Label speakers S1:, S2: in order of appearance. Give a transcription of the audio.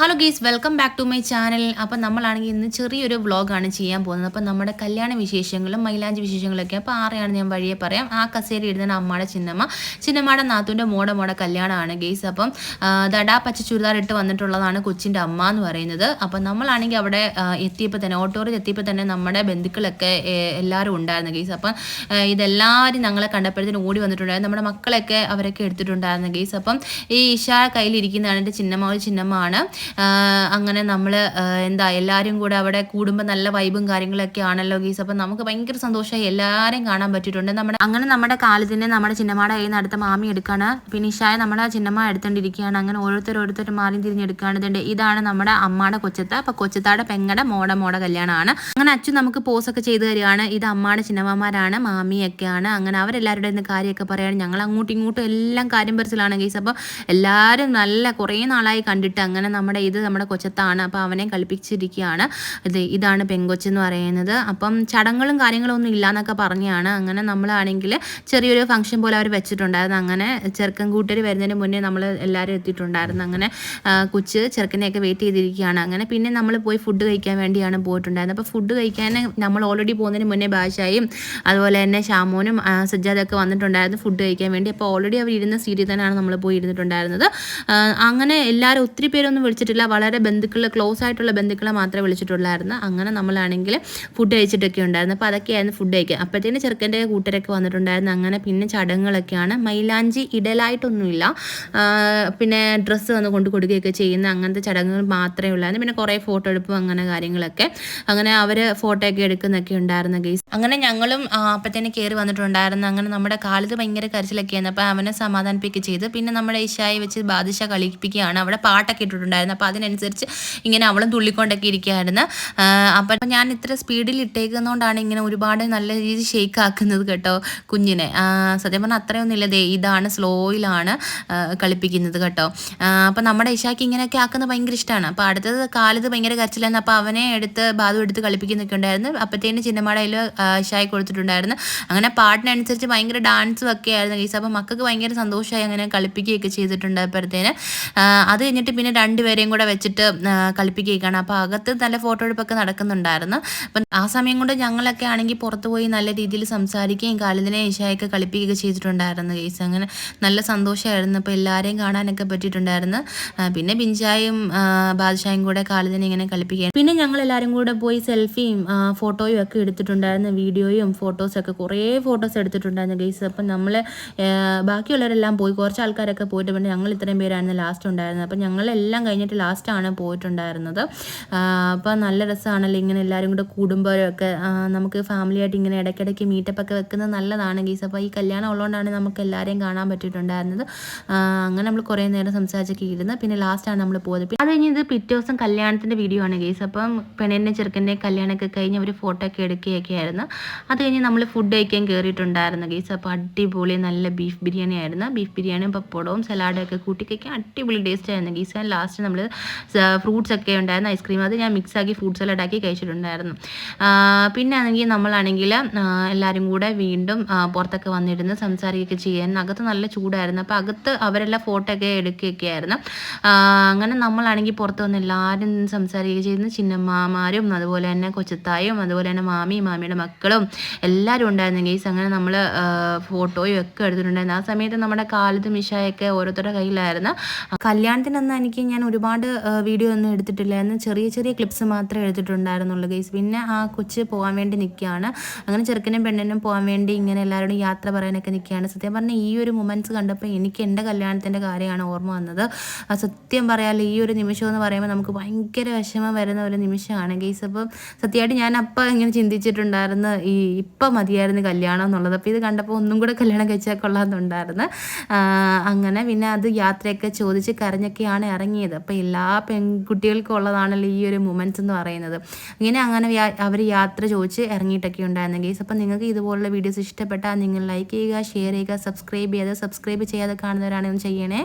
S1: Hello guys welcome back to my channel അപ്പം നമ്മളാണെങ്കിൽ ഇന്ന് ചെറിയൊരു വ്ളോഗാണ് ചെയ്യാൻ പോകുന്നത്. അപ്പം നമ്മുടെ കല്യാണ വിശേഷങ്ങളും മൈലാഞ്ചി വിശേഷങ്ങളൊക്കെ. അപ്പോൾ ആരെയാണ് ഞാൻ വഴിയെ പറയാം? ആ കസേര ഇടുന്ന അമ്മയുടെ ചിന്നമ്മ. ചിന്നമ്മയുടെ നാത്തൂന്റെ മോടെ മോടെ കല്യാണമാണ് ഗീസ് അപ്പം ദടാ പച്ച ചുരിദാർ ഇട്ട് വന്നിട്ടുള്ളതാണ് കൊച്ചിന്റെ അമ്മ എന്ന് പറയുന്നത്. അപ്പം നമ്മളാണെങ്കിൽ അവിടെ എത്തിയപ്പോൾ തന്നെ ഓട്ടോറിൽ എത്തിയപ്പോൾ തന്നെ നമ്മുടെ ബന്ധുക്കളൊക്കെ എല്ലാവരും ഉണ്ടായിരുന്നു ഗീസ് അപ്പം ഇതെല്ലാവരും ഞങ്ങളെ കണ്ടപ്പോഴത്തേനും ഓടി വന്നിട്ടുണ്ടായിരുന്നു. നമ്മുടെ മക്കളൊക്കെ അവരൊക്കെ എടുത്തിട്ടുണ്ടായിരുന്നു ഗീസ് അപ്പം ഈ ഇഷ കയ്യിലിരിക്കുന്നതാണ് എന്റെ ചിന്നമ്മ. ഒരു ചിന്നമ്മയാണ് അങ്ങനെ നമ്മൾ എന്താ എല്ലാവരും കൂടെ അവിടെ കൂടുമ്പോൾ നല്ല വൈബും കാര്യങ്ങളൊക്കെ ആണല്ലോ ഗീസ്. അപ്പം നമുക്ക് ഭയങ്കര സന്തോഷമായി എല്ലാവരെയും കാണാൻ പറ്റിയിട്ടുണ്ട്. നമ്മുടെ അങ്ങനെ നമ്മുടെ കാലത്തിന് നമ്മുടെ ചിന്നമ്മയുടെ കയ്യിൽ നിന്ന് അടുത്ത മാമി എടുക്കുകയാണ് പിന്നെ ഇഷായ നമ്മുടെ ചിന്നമ്മ എടുത്തോണ്ടിരിക്കുകയാണ്. അങ്ങനെ ഓരോരുത്തർ ഓരോരുത്തർ മാറി തിരിഞ്ഞെടുക്കുകയാണ് ഇതിന്റെ ഇതാണ് നമ്മുടെ അമ്മയുടെ കൊച്ചത്ത. അപ്പം കൊച്ചത്താടെ പെങ്ങടെ മോടെ മോടെ കല്യാണമാണ്. അങ്ങനെ അച്ഛൻ നമുക്ക് പോസൊക്കെ ചെയ്തു തരികയാണ്. ഇത് അമ്മയുടെ ചിന്നമ്മമാരാണ് മാമിയൊക്കെയാണ്. അങ്ങനെ അവരെല്ലാവരുടെ ഇന്ന് കാര്യമൊക്കെ പറയാണ്. ഞങ്ങൾ അങ്ങോട്ടും ഇങ്ങോട്ടും എല്ലാം കാര്യം പറിച്ചിലാണ് ഗീസ്. അപ്പോൾ എല്ലാവരും നല്ല കുറേ നാളായി കണ്ടിട്ട് അങ്ങനെ നമ്മുടെ ഇത് നമ്മുടെ കൊച്ചത്താണ് അപ്പോൾ അവനെ കളിപ്പിച്ചിരിക്കുകയാണ്. ഇത് ഇതാണ് പെങ്കൊച്ചെന്ന് പറയുന്നത്. അപ്പം ചടങ്ങുകളും കാര്യങ്ങളും ഒന്നും ഇല്ലയെന്നൊക്കെ പറഞ്ഞാണ്. അങ്ങനെ നമ്മളാണെങ്കിൽ ചെറിയൊരു ഫംഗ്ഷൻ പോലെ അവർ വെച്ചിട്ടുണ്ടായിരുന്നു. അങ്ങനെ ചെറുക്കൻ കൂട്ടർ വരുന്നതിന് മുന്നേ നമ്മൾ എല്ലാവരും എത്തിയിട്ടുണ്ടായിരുന്നു. അങ്ങനെ കൊച്ച് ചെറുക്കനെയൊക്കെ വെയിറ്റ് ചെയ്തിരിക്കുകയാണ്. അങ്ങനെ പിന്നെ നമ്മൾ പോയി ഫുഡ് കഴിക്കാൻ വേണ്ടിയാണ് പോയിട്ടുണ്ടായിരുന്നത്. അപ്പോൾ ഫുഡ് കഴിക്കാൻ നമ്മൾ ഓൾറെഡി പോകുന്നതിന് മുന്നേ ബാഷായും അതുപോലെ തന്നെ ഷാമോനും സജ്ജാദൊക്കെ വന്നിട്ടുണ്ടായിരുന്നു ഫുഡ് കഴിക്കാൻ വേണ്ടി. അപ്പോൾ ഓൾറെഡി അവർ ഇരുന്ന സീരിയൽ തന്നെയാണ് നമ്മൾ പോയി ഇരുന്നിട്ടുണ്ടായിരുന്നത് അങ്ങനെ എല്ലാവരും ഒത്തിരി പേരൊന്നും വിളിച്ചിട്ടില്ല. വളരെ ബന്ധുക്കൾ ക്ലോസ് ആയിട്ടുള്ള ബന്ധുക്കളെ മാത്രമേ വിളിച്ചിട്ടുള്ളായിരുന്നു. അങ്ങനെ നമ്മളാണെങ്കിൽ ഫുഡ് കഴിച്ചിട്ടൊക്കെ ഉണ്ടായിരുന്നു. അപ്പോൾ അതൊക്കെയായിരുന്നു ഫുഡ് കഴിക്കുക അപ്പോഴത്തേന് ചെറുക്കന്റെ കൂട്ടരൊക്കെ വന്നിട്ടുണ്ടായിരുന്നു. അങ്ങനെ പിന്നെ ചടങ്ങുകളൊക്കെയാണ്. മൈലാഞ്ചി ഇടലായിട്ടൊന്നുമില്ല. പിന്നെ ഡ്രസ്സ് വന്ന് കൊണ്ട് കൊടുക്കുകയൊക്കെ ചെയ്യുന്ന അങ്ങനത്തെ ചടങ്ങുകൾ മാത്രമേ ഉള്ളായിരുന്നു. പിന്നെ കുറേ ഫോട്ടോ എടുപ്പും അങ്ങനെ കാര്യങ്ങളൊക്കെ. അങ്ങനെ അവർ ഫോട്ടോ ഒക്കെ എടുക്കുന്നൊക്കെ ഉണ്ടായിരുന്നു ഗെയ്സ് അങ്ങനെ ഞങ്ങളും അപ്പോഴത്തേന് കയറി വന്നിട്ടുണ്ടായിരുന്നു. അങ്ങനെ നമ്മുടെ കാലത്ത് ഭയങ്കര കരച്ചിലൊക്കെയായിരുന്നു. അപ്പോൾ അവനെ സമാധാനിപ്പിക്കുക ചെയ്തു. പിന്നെ നമ്മുടെ ഇഷായി വെച്ച് ബാദിഷ കളിപ്പിക്കുകയാണ്. അവിടെ പാട്ടൊക്കെ ഇട്ടിട്ടുണ്ടായിരുന്നു. അപ്പോൾ അതിനനുസരിച്ച് ഇങ്ങനെ അവളും തുള്ളിക്കൊണ്ടൊക്കെ ഇരിക്കുകയായിരുന്നു. അപ്പം ഞാൻ ഇത്ര സ്പീഡിൽ ഇട്ടേക്കുന്നതുകൊണ്ടാണ് ഇങ്ങനെ ഒരുപാട് നല്ല രീതിയിൽ ഷെയ്ക്ക് ആക്കുന്നത് കേട്ടോ കുഞ്ഞിനെ. സത്യം പറഞ്ഞാൽ അത്രയൊന്നും ഇല്ല ദേ ഇതാണ് സ്ലോയിലാണ് കളിപ്പിക്കുന്നത് കേട്ടോ. അപ്പം നമ്മുടെ ഇഷാക്ക് ഇങ്ങനെയൊക്കെ ആക്കുന്നത് ഭയങ്കര ഇഷ്ടമാണ് അപ്പോൾ അടുത്തത് കാലത്ത് ഭയങ്കര കരച്ചിലായിരുന്നു. അപ്പോൾ അവനെ എടുത്ത് ബാധു എടുത്ത് കളിപ്പിക്കുന്നൊക്കെ ഉണ്ടായിരുന്നു. അപ്പോഴത്തേനും ചിന്നമാടയിൽ ഇഷായി കൊടുത്തിട്ടുണ്ടായിരുന്നു. അങ്ങനെ പാട്ടിനനുസരിച്ച് ഭയങ്കര ഡാൻസും ഒക്കെ ആയിരുന്നു ഗീസ് അപ്പം മക്കൾക്ക് ഭയങ്കര സന്തോഷമായി അങ്ങനെ കളിപ്പിക്കുകയൊക്കെ ചെയ്തിട്ടുണ്ട് അപ്പോഴത്തേന് അത് കഴിഞ്ഞിട്ട് പിന്നെ രണ്ടുപേരെയും കൂടെ വെച്ചിട്ട് കളിപ്പിക്കുകയാണ്. അപ്പോൾ അകത്ത് നല്ല ഫോട്ടോ എടുപ്പൊക്കെ നടക്കുന്നുണ്ടായിരുന്നു. അപ്പം ആ സമയം കൊണ്ട് ഞങ്ങളൊക്കെ ആണെങ്കിൽ പുറത്ത് പോയി നല്ല രീതിയിൽ സംസാരിക്കുകയും കാലിദിനെ ഈശായൊക്കെ കളിപ്പിക്കുകയൊക്കെ ചെയ്തിട്ടുണ്ടായിരുന്നു കേസ് അങ്ങനെ നല്ല സന്തോഷമായിരുന്നു. അപ്പോൾ എല്ലാവരെയും കാണാനൊക്കെ പറ്റിയിട്ടുണ്ടായിരുന്നു. പിന്നെ ബിഞ്ചായും ബാദ്ഷായും കൂടെ കാലിദിനെ ഇങ്ങനെ കളിപ്പിക്കുകയാണ്. പിന്നെ ഞങ്ങൾ എല്ലാവരും കൂടെ പോയി സെൽഫിയും ഫോട്ടോയും ഒക്കെ എടുത്തിട്ടുണ്ടായിരുന്നു. വീഡിയോയും ഫോട്ടോസൊക്കെ കുറേ ഫോട്ടോസ് എടുത്തിട്ടുണ്ടായിരുന്നു ഗെയ്സ്. അപ്പം നമ്മൾ ബാക്കിയുള്ളവരെല്ലാം പോയി. കുറച്ച് ആൾക്കാരൊക്കെ പോയിട്ട് പിന്നെ ഞങ്ങൾ ഇത്രയും പേരായിരുന്നു ലാസ്റ്റ് ഉണ്ടായിരുന്നത്. അപ്പം ഞങ്ങളെല്ലാം കഴിഞ്ഞിട്ട് ലാസ്റ്റ് ലാസ്റ്റാണ് പോയിട്ടുണ്ടായിരുന്നത്. അപ്പോൾ നല്ല രസമാണല്ലോ ഇങ്ങനെ എല്ലാവരും കൂടെ കൂടുമ്പോഴൊക്കെ. നമുക്ക് ഫാമിലിയായിട്ട് ഇങ്ങനെ ഇടയ്ക്കിടയ്ക്ക് മീറ്റപ്പ് ഒക്കെ വെക്കുന്നത് നല്ലതാണ് ഗീസ്. അപ്പോൾ ഈ കല്യാണം ഉള്ളതുകൊണ്ടാണ് നമുക്ക് എല്ലാവരെയും കാണാൻ പറ്റിയിട്ടുണ്ടായിരുന്നത്. അങ്ങനെ നമ്മൾ കുറേ നേരം സംസാരിച്ചൊക്കെ ഇരുന്ന് പിന്നെ ലാസ്റ്റാണ് നമ്മൾ പോയത്. അത് കഴിഞ്ഞ് ഇത് പിറ്റേ ദിവസം കല്യാണത്തിന്റെ വീഡിയോ ആണ് ഗീസ്. അപ്പം പെണ്ണിന്റെ ചെറുക്കന്റെ കല്യാണമൊക്കെ കഴിഞ്ഞ് അവർ ഫോട്ടോ ഒക്കെ എടുക്കുകയൊക്കെ ആയിരുന്നു. അത് കഴിഞ്ഞ് നമ്മൾ ഫുഡ് കഴിക്കാൻ കയറിയിട്ടുണ്ടായിരുന്നു ഗീസ്. അപ്പോൾ അടിപൊളി നല്ല ബീഫ് ബിരിയാണി ആയിരുന്നു ബീഫ് ബിരിയാണിയും പപ്പടവും സലാഡൊക്കെ ഒക്കെ കൂട്ടി കഴിക്കാൻ അടിപൊളി ടേസ്റ്റ് ആയിരുന്നു ഗീസ്. ലാസ്റ്റ് നമ്മൾ ഫ്രൂട്ട്സ് ഒക്കെ ഉണ്ടായിരുന്നു ഐസ്ക്രീം അത് ഞാൻ മിക്സ് ആക്കി ഫ്രൂട്ട്സ് എല്ലാം ഉണ്ടാക്കി കഴിച്ചിട്ടുണ്ടായിരുന്നു. പിന്നെ ആണെങ്കിൽ നമ്മളാണെങ്കിൽ എല്ലാവരും കൂടെ വീണ്ടും പുറത്തൊക്കെ വന്നിരുന്ന് സംസാരിക്കുകയൊക്കെ ചെയ്യാൻ അകത്ത് നല്ല ചൂടായിരുന്നു. അപ്പോൾ അകത്ത് അവരെല്ലാം ഫോട്ടോ ഒക്കെ എടുക്കുകയൊക്കെ ആയിരുന്നു അങ്ങനെ നമ്മളാണെങ്കിൽ പുറത്ത് വന്ന് എല്ലാവരും സംസാരിക്കുകയും ചെയ്യുന്ന ചിന്നമ്മമാരും അതുപോലെ തന്നെ കൊച്ചത്തായും അതുപോലെ തന്നെ മാമിയും മാമിയുടെ മക്കളും എല്ലാവരും ഉണ്ടായിരുന്നു ഗെയ്സ് അങ്ങനെ നമ്മൾ ഫോട്ടോയും ഒക്കെ എടുത്തിട്ടുണ്ടായിരുന്നു. ആ സമയത്ത് നമ്മുടെ കാലത്ത് മിഷായൊക്കെ ഓരോരുത്തരുടെ കയ്യിലായിരുന്നു. കല്യാണത്തിനന്ന് എനിക്ക് ഞാൻ ഒരുപാട് വീഡിയോ ഒന്നും എടുത്തിട്ടില്ലായിരുന്നു ചെറിയ ചെറിയ ക്ലിപ്സ് മാത്രമേ എടുത്തിട്ടുണ്ടായിരുന്നുള്ളൂ ഗൈസ് പിന്നെ ആ കൊച്ച് പോകാൻ വേണ്ടി നിൽക്കുകയാണ്. അങ്ങനെ ചെറുക്കനും പെണ്ണിനും പോകാൻ വേണ്ടി ഇങ്ങനെ എല്ലാവരോടും യാത്ര പറയാനൊക്കെ നിൽക്കുകയാണ്. സത്യം പറഞ്ഞാൽ ഈ ഒരു മൊമെന്റ്സ് കണ്ടപ്പോൾ എനിക്ക് എന്റെ കല്യാണത്തിന്റെ കാര്യമാണ് ഓർമ്മ വന്നത്. സത്യം പറയാമല്ലോ ഈ ഒരു നിമിഷം എന്ന് പറയുമ്പോൾ നമുക്ക് ഭയങ്കര വിഷമം വരുന്ന ഒരു നിമിഷമാണ് ഗൈസ് അപ്പോൾ സത്യമായിട്ട് ഞാൻ അപ്പം ഇങ്ങനെ ചിന്തിച്ചിട്ടുണ്ടായിരുന്നു ഈ ഇപ്പം മതിയായിരുന്നു കല്യാണം എന്നുള്ളത്. അപ്പോൾ ഇത് കണ്ടപ്പോൾ ഒന്നും കൂടെ കല്യാണം കഴിച്ചാൽ കൊള്ളാമെന്നുണ്ടായിരുന്നു. അങ്ങനെ പിന്നെ അത് യാത്രയൊക്കെ ചോദിച്ച് കരഞ്ഞൊക്കെയാണ് ഇറങ്ങിയത്. അപ്പോൾ എല്ലാ പെൺകുട്ടികൾക്കും ഉള്ളതാണല്ലോ ഈ ഒരു മൊമെന്റ്സ് എന്ന് പറയുന്നത്. ഇങ്ങനെ അങ്ങനെ അവർ യാത്ര ചോദിച്ച് ഇറങ്ങിയിട്ടൊക്കെ ഉണ്ടായിരുന്നു ഗേസ് അപ്പം നിങ്ങൾക്ക് ഇതുപോലുള്ള വീഡിയോസ് ഇഷ്ടപ്പെട്ടാൽ നിങ്ങൾ ലൈക്ക് ചെയ്യുക ഷെയർ ചെയ്യുക സബ്സ്ക്രൈബ് ചെയ്യുക. സബ്സ്ക്രൈബ് ചെയ്യാതെ കാണുന്നവരാണെങ്കിൽ ചെയ്യണേ.